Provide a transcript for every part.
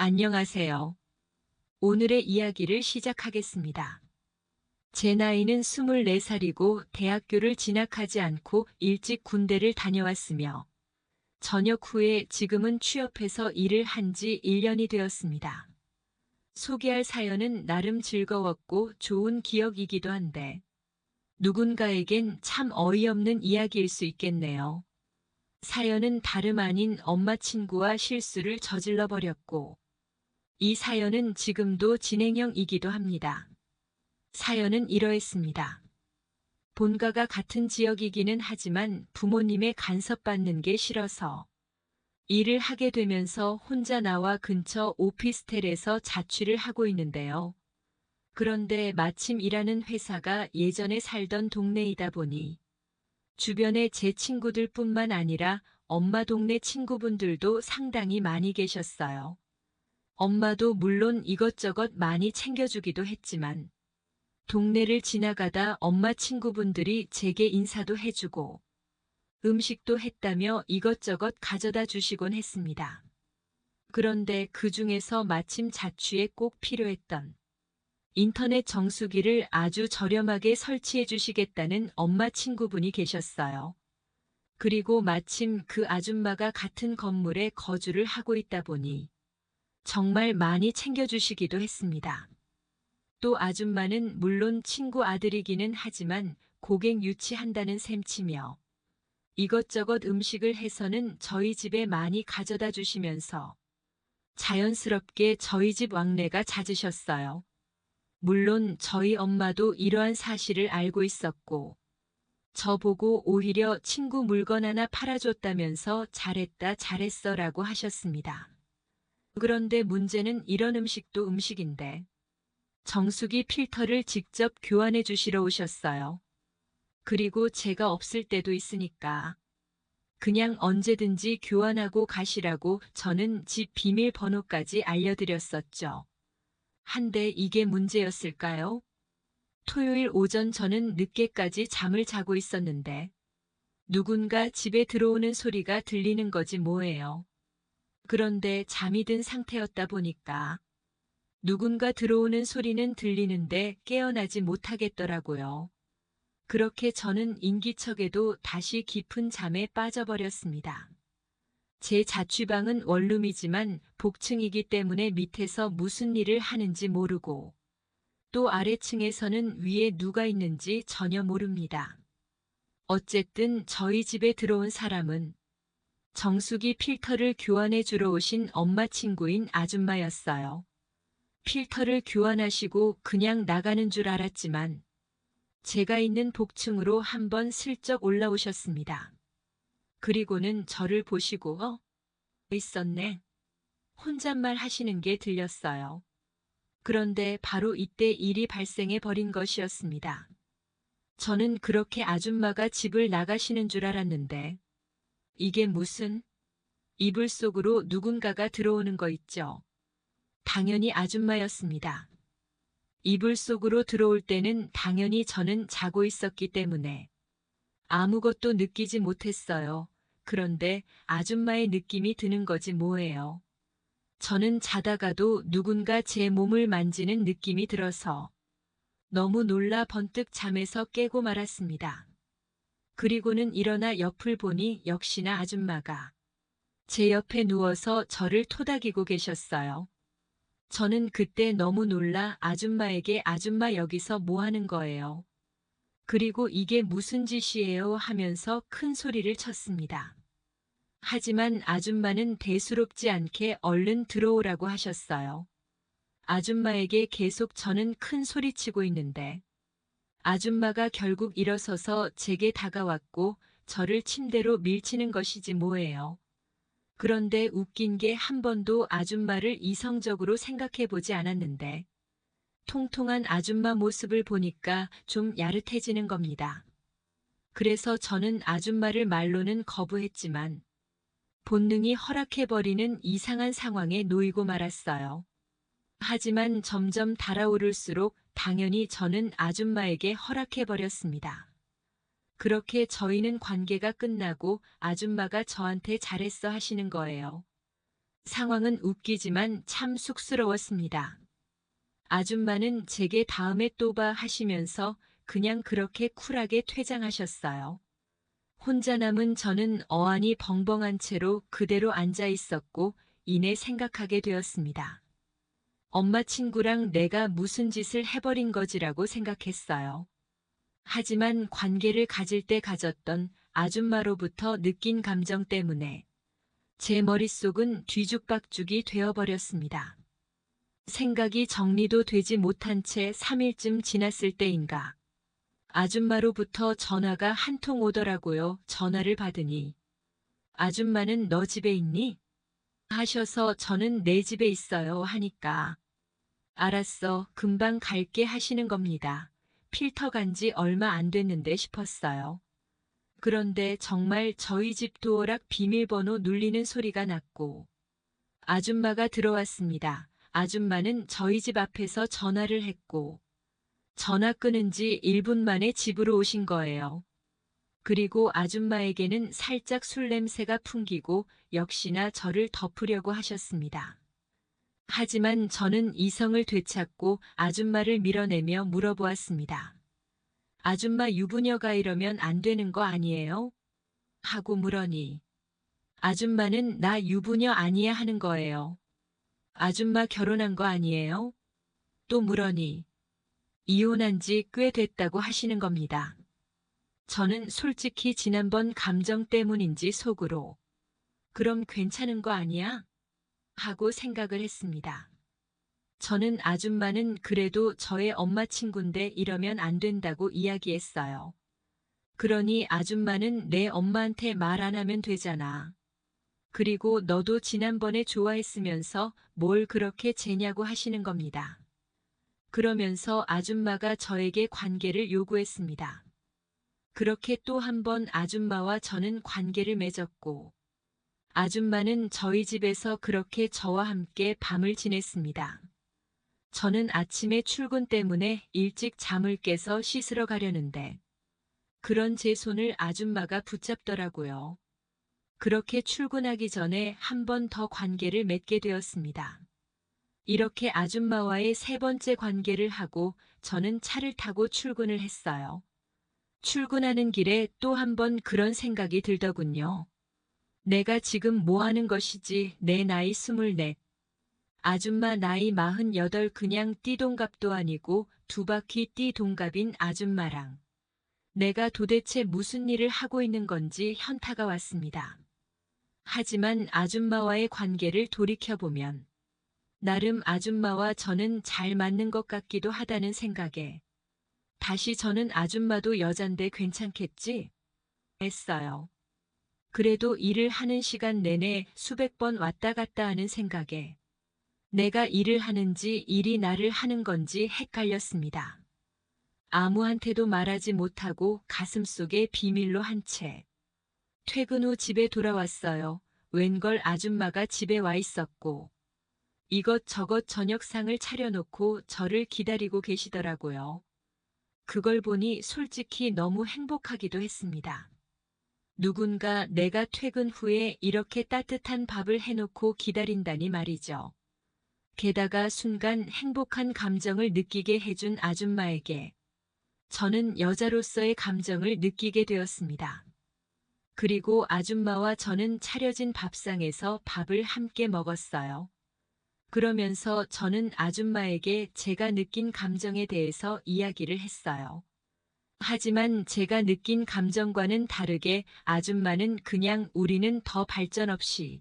안녕하세요. 오늘의 이야기를 시작하겠습니다. 제 나이는 24살이고 대학교를 진학하지 않고 일찍 군대를 다녀왔으며 전역 후에 지금은 취업해서 일을 한 지 1년이 되었습니다. 소개할 사연은 나름 즐거웠고 좋은 기억이기도 한데 누군가에겐 참 어이없는 이야기일 수 있겠네요. 사연은 다름 아닌 엄마 친구와 실수를 저질러 버렸고 이 사연은 지금도 진행형이기도 합니다. 사연은 이러했습니다. 본가가 같은 지역이기는 하지만 부모님의 간섭받는 게 싫어서 일을 하게 되면서 혼자 나와 근처 오피스텔에서 자취를 하고 있는데요. 그런데 마침 일하는 회사가 예전에 살던 동네이다 보니 주변에 제 친구들 뿐만 아니라 엄마 동네 친구분들도 상당히 많이 계셨어요. 엄마도 물론 이것저것 많이 챙겨주기도 했지만 동네를 지나가다 엄마 친구분들이 제게 인사도 해주고 음식도 했다며 이것저것 가져다 주시곤 했습니다. 그런데 그 중에서 마침 자취에 꼭 필요했던 인터넷 정수기를 아주 저렴하게 설치해 주시겠다는 엄마 친구분이 계셨어요. 그리고 마침 그 아줌마가 같은 건물에 거주를 하고 있다 보니 정말 많이 챙겨주시기도 했습니다. 또 아줌마는 물론 친구 아들이기는 하지만 고객 유치한다는 셈치며 이것저것 음식을 해서는 저희 집에 많이 가져다 주시면서 자연스럽게 저희 집 왕래가 잦으셨어요. 물론 저희 엄마도 이러한 사실을 알고 있었고, 저보고 오히려 친구 물건 하나 팔아줬다면서 잘했다 잘했어 라고 하셨습니다. 그런데 문제는 이런 음식도 음식인데, 정수기 필터를 직접 교환해 주시러 오셨어요. 그리고 제가 없을 때도 있으니까, 그냥 언제든지 교환하고 가시라고 저는 집 비밀번호까지 알려드렸었죠. 한데 이게 문제였을까요? 토요일 오전 저는 늦게까지 잠을 자고 있었는데 누군가 집에 들어오는 소리가 들리는 거지 뭐예요. 그런데 잠이 든 상태였다 보니까 누군가 들어오는 소리는 들리는데 깨어나지 못하겠더라고요. 그렇게 저는 인기척에도 다시 깊은 잠에 빠져버렸습니다. 제 자취방은 원룸이지만 복층이기 때문에 밑에서 무슨 일을 하는지 모르고 또 아래층에서는 위에 누가 있는지 전혀 모릅니다. 어쨌든 저희 집에 들어온 사람은 정수기 필터를 교환해 주러 오신 엄마 친구인 아줌마였어요. 필터를 교환하시고 그냥 나가는 줄 알았지만 제가 있는 복층으로 한번 슬쩍 올라오셨습니다. 그리고는 저를 보시고 어? 있었네. 혼잣말 하시는 게 들렸어요. 그런데 바로 이때 일이 발생해 버린 것이었습니다. 저는 그렇게 아줌마가 집을 나가시는 줄 알았는데 이게 무슨 이불 속으로 누군가가 들어오는 거 있죠. 당연히 아줌마였습니다. 이불 속으로 들어올 때는 당연히 저는 자고 있었기 때문에 아무것도 느끼지 못했어요. 그런데 아줌마의 느낌이 드는 거지 뭐예요. 저는 자다가도 누군가 제 몸을 만지는 느낌이 들어서 너무 놀라 번뜩 잠에서 깨고 말았습니다. 그리고는 일어나 옆을 보니 역시나 아줌마가 제 옆에 누워서 저를 토닥이고 계셨어요. 저는 그때 너무 놀라 아줌마에게 아줌마 여기서 뭐 하는 거예요? 그리고 이게 무슨 짓이에요 하면서 큰 소리를 쳤습니다. 하지만 아줌마는 대수롭지 않게 얼른 들어오라고 하셨어요. 아줌마에게 계속 저는 큰 소리치고 있는데 아줌마가 결국 일어서서 제게 다가왔고 저를 침대로 밀치는 것이지 뭐예요. 그런데 웃긴 게 한 번도 아줌마를 이성적으로 생각해 보지 않았는데 통통한 아줌마 모습을 보니까 좀 야릇해지는 겁니다. 그래서 저는 아줌마를 말로는 거부했지만 본능이 허락해버리는 이상한 상황에 놓이고 말았어요. 하지만 점점 달아오를수록 당연히 저는 아줌마에게 허락해버렸습니다. 그렇게 저희는 관계가 끝나고 아줌마가 저한테 잘했어 하시는 거예요. 상황은 웃기지만 참 쑥스러웠습니다. 아줌마는 제게 다음에 또 봐 하시면서 그냥 그렇게 쿨하게 퇴장하셨어요. 혼자 남은 저는 어안이 벙벙한 채로 그대로 앉아 있었고 이내 생각하게 되었습니다. 엄마 친구랑 내가 무슨 짓을 해버린 거지라고 생각했어요. 하지만 관계를 가질 때 가졌던 아줌마로부터 느낀 감정 때문에 제 머릿속은 뒤죽박죽이 되어버렸습니다. 생각이 정리도 되지 못한 채 3일쯤 지났을 때인가. 아줌마로부터 전화가 한 통 오더라고요. 전화를 받으니. 아줌마는 너 집에 있니? 하셔서 저는 내 집에 있어요 하니까. 알았어. 금방 갈게 하시는 겁니다. 필터 간 지 얼마 안 됐는데 싶었어요. 그런데 정말 저희 집 도어락 비밀번호 눌리는 소리가 났고 아줌마가 들어왔습니다. 아줌마는 저희 집 앞에서 전화를 했고 전화 끊은 지 1분 만에 집으로 오신 거예요. 그리고 아줌마에게는 살짝 술 냄새가 풍기고 역시나 저를 덮으려고 하셨습니다. 하지만 저는 이성을 되찾고 아줌마를 밀어내며 물어보았습니다. 아줌마 유부녀가 이러면 안 되는 거 아니에요? 하고 물으니 아줌마는 나 유부녀 아니야 하는 거예요. 아줌마 결혼한 거 아니에요? 또 물으니 이혼한 지 꽤 됐다고 하시는 겁니다. 저는 솔직히 지난번 감정 때문인지 속으로 그럼 괜찮은 거 아니야? 하고 생각을 했습니다. 저는 아줌마는 그래도 저의 엄마 친구인데 이러면 안 된다고 이야기했어요. 그러니 아줌마는 내 엄마한테 말 안 하면 되잖아. 그리고 너도 지난번에 좋아했으면서 뭘 그렇게 재냐고 하시는 겁니다. 그러면서 아줌마가 저에게 관계를 요구했습니다. 그렇게 또 한 번 아줌마와 저는 관계를 맺었고, 아줌마는 저희 집에서 그렇게 저와 함께 밤을 지냈습니다. 저는 아침에 출근 때문에 일찍 잠을 깨서 씻으러 가려는데, 그런 제 손을 아줌마가 붙잡더라고요. 그렇게 출근하기 전에 한 번 더 관계를 맺게 되었습니다. 이렇게 아줌마와의 세 번째 관계를 하고 저는 차를 타고 출근을 했어요. 출근하는 길에 또 한 번 그런 생각이 들더군요. 내가 지금 뭐 하는 것이지 내 나이 스물넷. 아줌마 나이 마흔여덟 그냥 띠동갑도 아니고 두 바퀴 띠동갑인 아줌마랑. 내가 도대체 무슨 일을 하고 있는 건지 현타가 왔습니다. 하지만 아줌마와의 관계를 돌이켜보면 나름 아줌마와 저는 잘 맞는 것 같기도 하다는 생각에 다시 저는 아줌마도 여잔데 괜찮겠지? 했어요. 그래도 일을 하는 시간 내내 수백 번 왔다 갔다 하는 생각에 내가 일을 하는지 일이 나를 하는 건지 헷갈렸습니다. 아무한테도 말하지 못하고 가슴 속에 비밀로 한 채. 퇴근 후 집에 돌아왔어요. 웬걸 아줌마가 집에 와 있었고 이것저것 저녁상을 차려놓고 저를 기다리고 계시더라고요. 그걸 보니 솔직히 너무 행복하기도 했습니다. 누군가 내가 퇴근 후에 이렇게 따뜻한 밥을 해놓고 기다린다니 말이죠. 게다가 순간 행복한 감정을 느끼게 해준 아줌마에게 저는 여자로서의 감정을 느끼게 되었습니다. 그리고 아줌마와 저는 차려진 밥상에서 밥을 함께 먹었어요. 그러면서 저는 아줌마에게 제가 느낀 감정에 대해서 이야기를 했어요. 하지만 제가 느낀 감정과는 다르게 아줌마는 그냥 우리는 더 발전 없이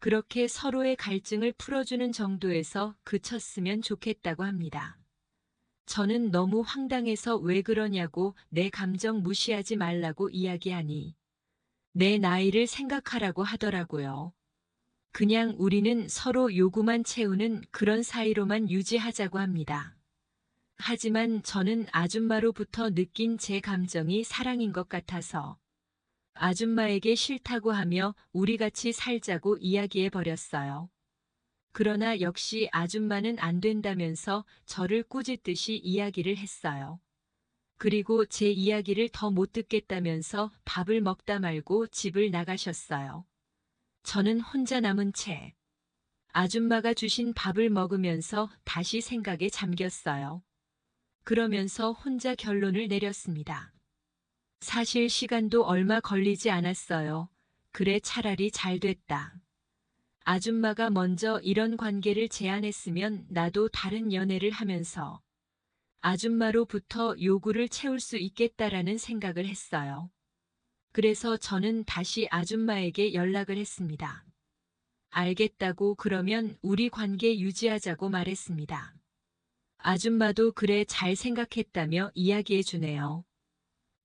그렇게 서로의 갈증을 풀어주는 정도에서 그쳤으면 좋겠다고 합니다. 저는 너무 황당해서 왜 그러냐고 내 감정 무시하지 말라고 이야기하니 내 나이를 생각하라고 하더라고요. 그냥 우리는 서로 요구만 채우는 그런 사이로만 유지하자고 합니다. 하지만 저는 아줌마로부터 느낀 제 감정이 사랑인 것 같아서 아줌마에게 싫다고 하며 우리 같이 살자고 이야기해 버렸어요. 그러나 역시 아줌마는 안 된다면서 저를 꾸짖듯이 이야기를 했어요. 그리고 제 이야기를 더 못 듣겠다면서 밥을 먹다 말고 집을 나가셨어요. 저는 혼자 남은 채 아줌마가 주신 밥을 먹으면서 다시 생각에 잠겼어요. 그러면서 혼자 결론을 내렸습니다. 사실 시간도 얼마 걸리지 않았어요. 그래 차라리 잘 됐다. 아줌마가 먼저 이런 관계를 제안했으면 나도 다른 연애를 하면서 아줌마로부터 요구를 채울 수 있겠다라는 생각을 했어요. 그래서 저는 다시 아줌마에게 연락을 했습니다. 알겠다고 그러면 우리 관계 유지하자고 말했습니다. 아줌마도 그래 잘 생각했다며 이야기해 주네요.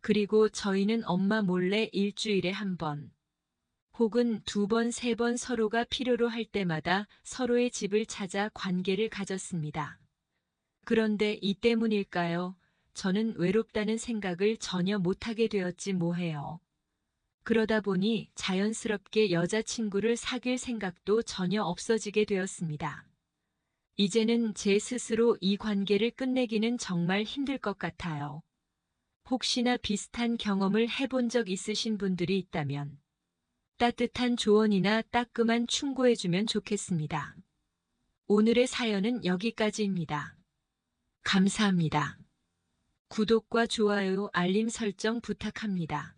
그리고 저희는 엄마 몰래 일주일에 한 번, 혹은 두 번, 세 번 서로가 필요로 할 때마다 서로의 집을 찾아 관계를 가졌습니다. 그런데 이 때문일까요? 저는 외롭다는 생각을 전혀 못하게 되었지 뭐해요. 그러다 보니 자연스럽게 여자친구를 사귈 생각도 전혀 없어지게 되었습니다. 이제는 제 스스로 이 관계를 끝내기는 정말 힘들 것 같아요. 혹시나 비슷한 경험을 해본 적 있으신 분들이 있다면 따뜻한 조언이나 따끔한 충고해주면 좋겠습니다. 오늘의 사연은 여기까지입니다. 감사합니다. 구독과 좋아요, 알림 설정 부탁합니다.